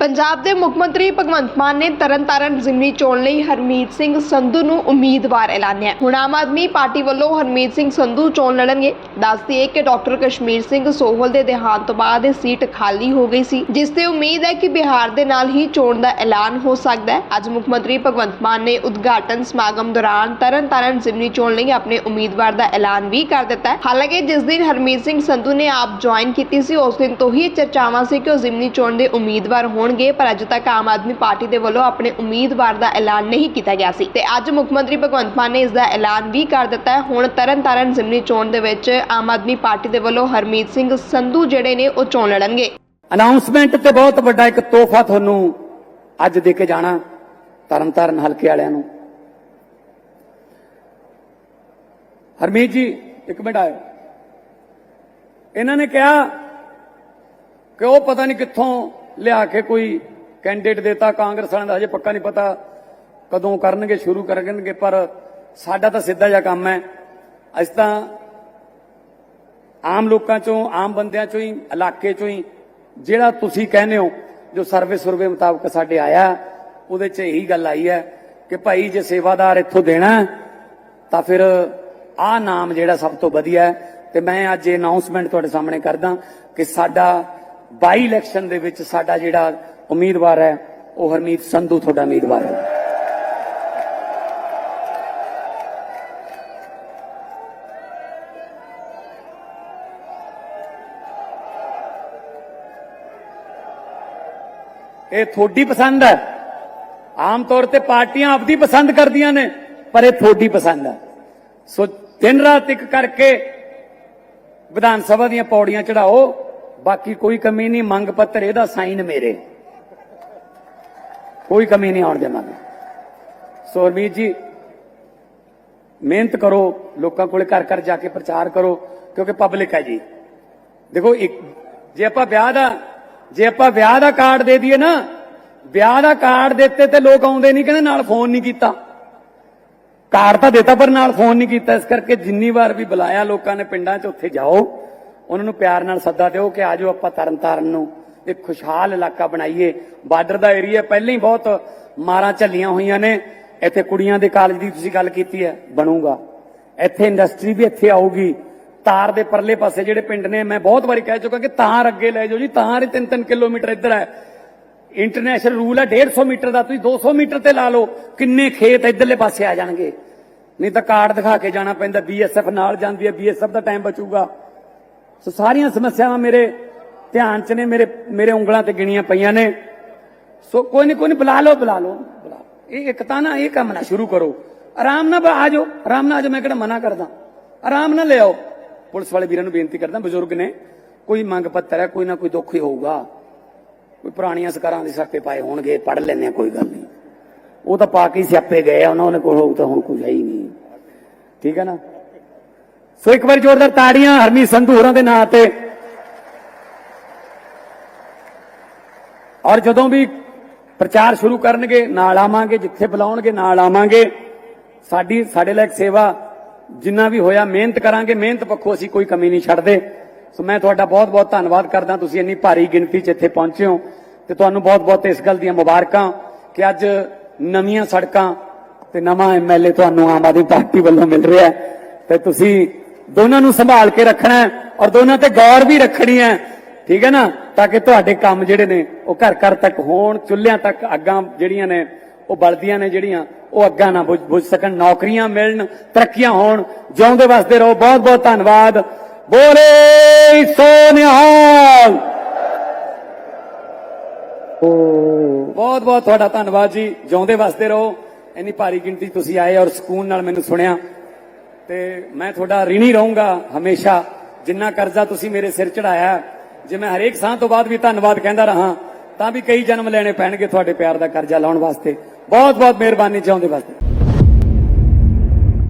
ਪੰਜਾਬ ਦੇ ਮੁੱਖ ਮੰਤਰੀ ਭਗਵੰਤ ਮਾਨ ਨੇ ਤਰਨਤਾਰਨ ਜ਼ਿਮਨੀ ਚੋਣ ਲਈ ਹਰਮੀਤ ਸਿੰਘ ਸੰਧੂ ਨੂੰ ਉਮੀਦਵਾਰ ਐਲਾਨਿਆ ਹੁਣ ਆਮ ਆਦਮੀ ਪਾਰਟੀ ਵੱਲੋਂ ਹਰਮੀਤ ਸਿੰਘ ਸੰਧੂ ਚੋਣ ਲੜਨਗੇ। ਦੱਸਦੀ ਹੈ ਕਿ ਡਾਕਟਰ ਕਸ਼ਮੀਰ ਸਿੰਘ ਸੋਹਲ ਦੇ ਦੇਹਾਂਤ ਤੋਂ ਬਾਅਦ ਇਹ ਸੀਟ ਖਾਲੀ ਹੋ ਗਈ ਸੀ, ਜਿਸ ਤੇ ਉਮੀਦ ਹੈ ਕਿ ਬਿਹਾਰ ਦੇ ਨਾਲ ਹੀ ਚੋਣ ਦਾ ਐਲਾਨ ਹੋ ਸਕਦਾ ਹੈ। ਅੱਜ ਮੁੱਖ ਮੰਤਰੀ ਭਗਵੰਤ ਮਾਨ ਨੇ ਉਦਘਾਟਨ ਸਮਾਗਮ ਦੌਰਾਨ ਤਰਨਤਾਰਨ ਜ਼ਿਮਨੀ ਚੋਣ ਲਈ ਆਪਣੇ ਉਮੀਦਵਾਰ ਦਾ ਐਲਾਨ ਵੀ ਕਰ ਦਿੱਤਾ ਹੈ। ਹਾਲਾਂਕਿ ਜਿਸ ਦਿਨ ਹਰਮੀਤ ਸਿੰਘ ਸੰਧੂ ਨੇ ਆਪ ਜੁਆਇਨ ਕੀਤੀ ਸੀ, ਉਸ ਦਿਨ ਤੋਂ ਹੀ ਚਰਚਾਵਾਂ ਸੀ ਕਿ ਉਹ ਜ਼ਿਮਨੀ ਚੋਣ ਦੇ ਉਮੀਦਵਾਰ ਹੋਣ। ਹੋਣਗੇ, ਪਰ ਅਜੇ ਤੱਕ ਆਮ ਆਦਮੀ ਪਾਰਟੀ ਦੇ ਵੱਲੋਂ ਆਪਣੇ ਉਮੀਦਵਾਰ ਦਾ ਐਲਾਨ ਨਹੀਂ ਕੀਤਾ ਗਿਆ ਸੀ। ਤੇ ਅੱਜ ਮੁੱਖ ਮੰਤਰੀ ਭਗਵੰਤ ਮਾਨ ਨੇ ਇਸ ਦਾ ਐਲਾਨ ਵੀ ਕਰ ਦਿੱਤਾ ਹੈ। ਹੁਣ ਤਰਨਤਾਰਨ ਜ਼ਿਮਨੀ ਚੋਣ ਦੇ ਵਿੱਚ ਆਮ ਆਦਮੀ ਪਾਰਟੀ ਦੇ ਵੱਲੋਂ ਹਰਮੀਤ ਸਿੰਘ ਸੰਧੂ ਜਿਹੜੇ ਨੇ, ਉਹ ਚੋਣ ਲੜਨਗੇ। ਅਨਾਉਂਸਮੈਂਟ ਤੇ ਬਹੁਤ ਵੱਡਾ ਇੱਕ ਤੋਹਫਾ ਤੁਹਾਨੂੰ ਅੱਜ ਦੇ ਕੇ ਜਾਣਾ ਤਰਨਤਾਰਨ ਹਲਕੇ ਵਾਲਿਆਂ ਨੂੰ। ਹਰਮੀਤ ਜੀ, ਇੱਕ ਮਿੰਟ ਆਇਓ। ਇਹਨਾਂ ਨੇ ਕਿਹਾ ਕਿ ਉਹ ਪਤਾ ਨਹੀਂ ਕਿੱਥੋਂ ਲਿਆ ਕੇ ਕੋਈ ਕੈਂਡੀਡੇਟ ਦੇਤਾ, ਕਾਂਗਰਸ ਵਾਲਿਆਂ ਦਾ ਹਜੇ ਪੱਕਾ ਨਹੀਂ ਪਤਾ ਕਦੋਂ ਕਰਨਗੇ, ਸ਼ੁਰੂ ਕਰਨਗੇ, ਪਰ ਸਾਡਾ ਤਾਂ ਸਿੱਧਾ ਜਿਹਾ ਕੰਮ ਹੈ। ਅਸੀਂ ਤਾਂ ਆਮ ਲੋਕਾਂ ਚੋਂ, ਆਮ ਬੰਦਿਆਂ ਚੋਂ ਹੀ, ਇਲਾਕੇ ਚੋਂ ਹੀ, ਜਿਹੜਾ ਤੁਸੀਂ ਕਹਿੰਦੇ ਹੋ, ਜੋ ਸਰਵੇ ਸੁਰਵੇ ਮੁਤਾਬਕ ਸਾਡੇ ਆਇਆ, ਉਹਦੇ 'ਚ ਇਹੀ ਗੱਲ ਆਈ ਹੈ ਕਿ ਭਾਈ ਜੇ ਸੇਵਾਦਾਰ ਇੱਥੋਂ ਦੇਣਾ ਤਾਂ ਫਿਰ ਆਹ ਨਾਮ ਜਿਹੜਾ ਸਭ ਤੋਂ ਵਧੀਆ ਹੈ। ਤੇ ਮੈਂ ਅੱਜ ਇਹ ਅਨਾਉਂਸਮੈਂਟ ਤੁਹਾਡੇ ਸਾਹਮਣੇ ਕਰਦਾ ਕਿ ਸਾਡਾ ਬਾਈ ਇਲੈਕਸ਼ਨ ਦੇ ਵਿੱਚ ਸਾਡਾ ਜਿਹੜਾ ਉਮੀਦਵਾਰ ਹੈ, ਉਹ ਹਰਮੀਤ ਸੰਧੂ ਤੁਹਾਡਾ ਉਮੀਦਵਾਰ ਹੈ। ਇਹ ਤੁਹਾਡੀ ਪਸੰਦ ਹੈ। ਆਮ ਤੌਰ ਤੇ ਪਾਰਟੀਆਂ ਆਪਦੀ ਪਸੰਦ ਕਰਦੀਆਂ ਨੇ, ਪਰ ਇਹ ਤੁਹਾਡੀ ਪਸੰਦ ਹੈ। ਸੋ ਦਿਨ ਰਾਤ ਇੱਕ ਕਰਕੇ ਵਿਧਾਨ ਸਭਾ ਦੀਆਂ ਪੌੜੀਆਂ ਚੜਾਓ। ਬਾਕੀ ਕੋਈ ਕਮੀ ਨਹੀਂ, ਮੰਗ ਪੱਤਰ ਇਹਦਾ ਸਾਈਨ ਮੇਰੇ। ਕੋਈ ਕਮੀ ਨਹੀਂ ਆਉਣ ਦੇਵਾਂਗੇ ਸੋ ਹਰਮੀਤ ਜੀ, ਮਿਹਨਤ ਕਰੋ, ਲੋਕਾਂ ਕੋਲੇ ਘਰ ਘਰ ਜਾ ਕੇ ਪ੍ਰਚਾਰ ਕਰੋ, ਕਿਉਂਕਿ ਪਬਲਿਕ ਹੈ ਜੀ। ਦੇਖੋ ਇੱਕ, ਜੇ ਆਪਾਂ ਵਿਆਹ ਦਾ, ਜੇ ਆਪਾਂ ਵਿਆਹ ਦਾ ਕਾਰਡ ਦੇ ਦਈਏ ਨਾ, ਵਿਆਹ ਦਾ ਕਾਰਡ ਦਿੱਤੇ ਤੇ ਲੋਕ ਆਉਂਦੇ ਨਹੀਂ, ਕਹਿੰਦੇ ਨਾਲ ਫੋਨ ਨਹੀਂ ਕੀਤਾ। ਕਾਰਡ ਤਾਂ ਦਿੱਤਾ, ਪਰ ਨਾਲ ਫੋਨ ਨਹੀਂ ਕੀਤਾ। ਇਸ ਕਰਕੇ ਜਿੰਨੀ ਵਾਰ ਵੀ ਬੁਲਾਇਆ ਲੋਕਾਂ ਨੇ ਪਿੰਡਾਂ 'ਚ, ਉੱਥੇ ਜਾਓ। ਉਹਨਾਂ ਨੂੰ ਪਿਆਰ ਨਾਲ ਸੱਦਾ ਦਿਓ ਕਿ ਆਜੋ ਆਪਾਂ ਤਰਨਤਾਰਨ ਨੂੰ। ਇੱਕ ਖੁਸ਼ਹਾਲ ਇਲਾਕਾ ਬਣਾਈਏ। ਬਾਰਡਰ ਦਾ ਏਰੀਆ ਪਹਿਲਾਂ ਹੀ ਬਹੁਤ ਮਾਰਾਂ ਝੱਲੀਆਂ ਹੋਈਆਂ ਨੇ। ਇੱਥੇ ਕੁੜੀਆਂ ਦੇ ਕਾਲਜ ਦੀ ਤੁਸੀਂ ਗੱਲ ਕੀਤੀ ਹੈ, ਬਣੂਗਾ। ਇੱਥੇ ਇੰਡਸਟਰੀ ਵੀ ਇੱਥੇ ਆਊਗੀ। ਤਾਰ ਦੇ ਪਰਲੇ ਪਾਸੇ ਜਿਹੜੇ ਪਿੰਡ ਨੇ, ਮੈਂ ਬਹੁਤ ਵਾਰੀ ਕਹਿ ਚੁੱਕਾ ਕਿ ਤਾਰ ਅੱਗੇ ਲੈ ਜਾਓ ਜੀ। ਤਾਰ ਹੀ 3-3 ਕਿਲੋਮੀਟਰ ਇੱਧਰ ਹੈ। ਇੰਟਰਨੈਸ਼ਨਲ ਰੂਲ ਹੈ 150 ਮੀਟਰ ਦਾ। ਤੁਸੀਂ 200 ਮੀਟਰ ਤੇ ਲਾ ਲਓ, ਕਿੰਨੇ ਖੇਤ ਇੱਧਰਲੇ ਪਾਸੇ ਆ ਜਾਣਗੇ। ਨਹੀਂ ਤਾਂ ਕਾਰਡ ਦਿਖਾ ਕੇ ਜਾਣਾ ਪੈਂਦਾ ਬੀਐਸਐਫ ਨਾਲ ਜਾਂਦੀ ਹੈ ਬੀਐਸਐਫ ਦਾ ਟਾਈਮ ਬਚੂਗਾ। ਸੋ ਸਾਰੀਆਂ ਸਮੱਸਿਆਵਾਂ ਮੇਰੇ ਧਿਆਨ 'ਚ ਨੇ, ਮੇਰੇ ਮੇਰੇ ਉਂਗਲਾਂ ਤੇ ਗਿਣੀਆਂ ਪਈਆਂ ਨੇ। ਸੋ ਕੋਈ ਨਹੀਂ ਕੋਈ ਨਹੀਂ ਬੁਲਾ ਲਓ ਬੁਲਾ ਲਓ, ਬੁਲਾ ਇਹ ਇੱਕ ਤਾਂ ਨਾ, ਇਹ ਕੰਮ ਨਾ ਸ਼ੁਰੂ ਕਰੋ। ਆਰਾਮ ਨਾਲ ਆ ਜਾਓ, ਆਰਾਮ ਨਾਲ ਆ ਜਾਓ, ਮੈਂ ਕਿਹੜਾ ਮਨਾ ਕਰਦਾ। ਆਰਾਮ ਨਾਲ ਲਿਆਓ ਪੁਲਿਸ ਵਾਲੇ ਵੀਰਾਂ ਨੂੰ ਬੇਨਤੀ ਕਰਦਾ, ਬਜ਼ੁਰਗ ਨੇ, ਕੋਈ ਮੰਗ ਪੱਤਰ ਹੈ, ਕੋਈ ਨਾ ਕੋਈ ਦੁੱਖ ਹੀ ਹੋਊਗਾ। ਕੋਈ ਪੁਰਾਣੀਆਂ ਸਰਕਾਰਾਂ ਦੇ ਸਰਪੇ ਪਾਏ ਹੋਣਗੇ, ਪੜ ਲੈਣੇ ਆ ਕੋਈ ਗੱਲ ਨਹੀਂ। ਉਹ ਤਾਂ ਪਾ ਕੇ ਸਿਆਪੇ ਗਏ ਆ, ਉਹਨਾਂ ਨੇ ਕੋਲ ਹੋਊ ਤਾਂ ਹੁਣ ਕੁਝ ਹੈ ਹੀ ਨਹੀਂ। ਠੀਕ ਹੈ ਨਾ? ਸੋ ਇੱਕ ਵਾਰੀ ਜ਼ੋਰਦਾਰ ਤਾੜੀਆਂ ਹਰਮੀ ਸੰਧੂ ਹੋਰਾਂ ਦੇ ਨਾਂ ਤੇ। ਔਰ ਜਦੋਂ ਵੀ ਪ੍ਰਚਾਰ ਸ਼ੁਰੂ ਕਰਨਗੇ, ਨਾਲ ਆਵਾਂਗੇ, ਜਿੱਥੇ ਬੁਲਾਉਣਗੇ, ਨਾਲ ਆਵਾਂਗੇ। ਸਾਡੀ, ਸਾਡੇ ਲਈ ਸੇਵਾ ਜਿੰਨਾ ਵੀ ਹੋਇਆ, ਮਿਹਨਤ ਕਰਾਂਗੇ। ਮਿਹਨਤ ਪੱਖੋਂ ਅਸੀਂ ਕੋਈ ਕਮੀ ਨਹੀਂ ਛੱਡਦੇ। ਸੋ ਮੈਂ ਤੁਹਾਡਾ ਬਹੁਤ-ਬਹੁਤ ਧੰਨਵਾਦ ਕਰਦਾ। ਤੁਸੀਂ ਇੰਨੀ ਭਾਰੀ ਗਿਣਤੀ 'ਚ ਇੱਥੇ ਪਹੁੰਚੇ ਹੋ। ਤੇ ਤੁਹਾਨੂੰ ਬਹੁਤ-ਬਹੁਤ ਇਸ ਗੱਲ ਦੀਆਂ ਮੁਬਾਰਕਾਂ ਕਿ ਅੱਜ ਨਵੀਆਂ ਸੜਕਾਂ ਤੇ ਨਵਾਂ ਐਮਐਲਏ ਤੁਹਾਨੂੰ ਆਮ ਆਦਮੀ ਪਾਰਟੀ ਵੱਲੋਂ ਮਿਲ ਰਿਹਾ ਤੇ ਤੁਸੀਂ ਦੋਨਾਂ ਨੂੰ ਸੰਭਾਲ ਕੇ ਰੱਖਣਾ ਔਰ ਦੋਨਾਂ ਤੇ ਗੌਰ ਵੀ ਰੱਖਣੀ ਹੈ। ਠੀਕ ਹੈ ਨਾ? ਤਾਂ ਕਿ ਤੁਹਾਡੇ ਕੰਮ ਜਿਹੜੇ ਨੇ, ਉਹ ਘਰ ਘਰ ਤੱਕ ਹੋਣ, ਚੁੱਲ੍ਹਿਆਂ ਤੱਕ ਅੱਗਾਂ ਜਿਹੜੀਆਂ ਨੇ, ਉਹ ਬਲਦੀਆਂ ਨੇ ਜਿਹੜੀਆਂ, ਉਹ ਅੱਗਾਂ ਨਾ ਬੁਝ ਬੁਝ ਸਕਣ, ਨੌਕਰੀਆਂ ਮਿਲਣ, ਤਰੱਕੀਆਂ ਹੋਣ। ਜਿਉਂਦੇ ਵਸਦੇ ਰਹੋ। ਬਹੁਤ ਬਹੁਤ ਧੰਨਵਾਦ। ਬੋਲੇ ਸੋ ਨਿਹਾਲ ਬਹੁਤ ਬਹੁਤ ਤੁਹਾਡਾ ਧੰਨਵਾਦ ਜੀ। ਜਿਉਂਦੇ ਵਸਦੇ ਰਹੋ। ਇੰਨੀ ਭਾਰੀ ਗਿਣਤੀ ਤੁਸੀਂ ਆਏ ਔਰ ਸਕੂਨ ਨਾਲ ਮੈਨੂੰ ਸੁਣਿਆ। ਤੇ ਮੈਂ ਤੁਹਾਡਾ ঋਣੀ ਰਹੂੰਗਾ ਹਮੇਸ਼ਾ। ਜਿੰਨਾ ਕਰਜ਼ਾ ਤੁਸੀਂ ਮੇਰੇ ਸਿਰ ਚੜਾਇਆ, ਜੇ ਮੈਂ ਹਰੇਕ ਸਾਹ ਤੋਂ ਬਾਅਦ ਵੀ ਧੰਨਵਾਦ ਕਹਿੰਦਾ ਰਹਾ, ਤਾਂ ਵੀ ਕਈ ਜਨਮ ਲੈਣੇ ਪੈਣਗੇ ਤੁਹਾਡੇ ਪਿਆਰ ਦਾ ਕਰਜ਼ਾ ਲਾਉਣ ਵਾਸਤੇ। ਬਹੁਤ ਬਹੁਤ ਮਿਹਰਬਾਨੀ ਚਾਹੁੰਦੇ ਵਾਸਤੇ।